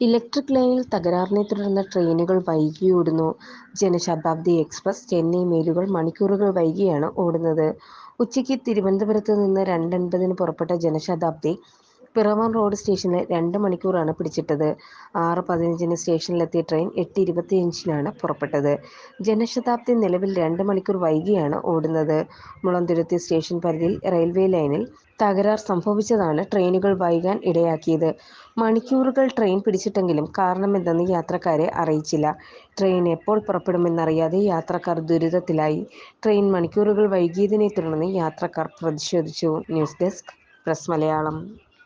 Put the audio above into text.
Electric ലൈനിൽ തകരാറിനെ തുടർന്ന് ട്രെയിനുകൾ വൈകിയോടുന്നു. ജനശതാബ്ദി എക്സ്പ്രസ് ചെന്നൈ മെയിലുകൾ മണിക്കൂറുകൾ വൈകിയാണ് ഓടുന്നത്. ഉച്ചയ്ക്ക് തിരുവനന്തപുരത്ത് നിന്ന് രണ്ടൻപതിന് പുറപ്പെട്ട ജനശതാബ്ദി പിറവം റോഡ് സ്റ്റേഷനിൽ രണ്ട് മണിക്കൂറാണ് പിടിച്ചിട്ടത്. ആറ് പതിനഞ്ചിന് സ്റ്റേഷനിലെത്തിയ ട്രെയിൻ എട്ട് ഇരുപത്തിയഞ്ചിനാണ് പുറപ്പെട്ടത്. ജനശതാബ്ദി നിലവിൽ രണ്ട് മണിക്കൂർ വൈകിയാണ് ഓടുന്നത്. മുളന്തുരുത്തി സ്റ്റേഷൻ പരിധിയിൽ റെയിൽവേ ലൈനിൽ തകരാർ സംഭവിച്ചതാണ് ട്രെയിനുകൾ വൈകാൻ ഇടയാക്കിയത്. മണിക്കൂറുകൾ ട്രെയിൻ പിടിച്ചിട്ടെങ്കിലും കാരണമെന്തെന്ന് യാത്രക്കാരെ അറിയിച്ചില്ല. ട്രെയിൻ എപ്പോൾ പുറപ്പെടുമെന്നറിയാതെ യാത്രക്കാർ ദുരിതത്തിലായി. ട്രെയിൻ മണിക്കൂറുകൾ വൈകിയതിനെ തുടർന്ന് യാത്രക്കാർ പ്രതിഷേധിച്ചു. News desk press Malayalam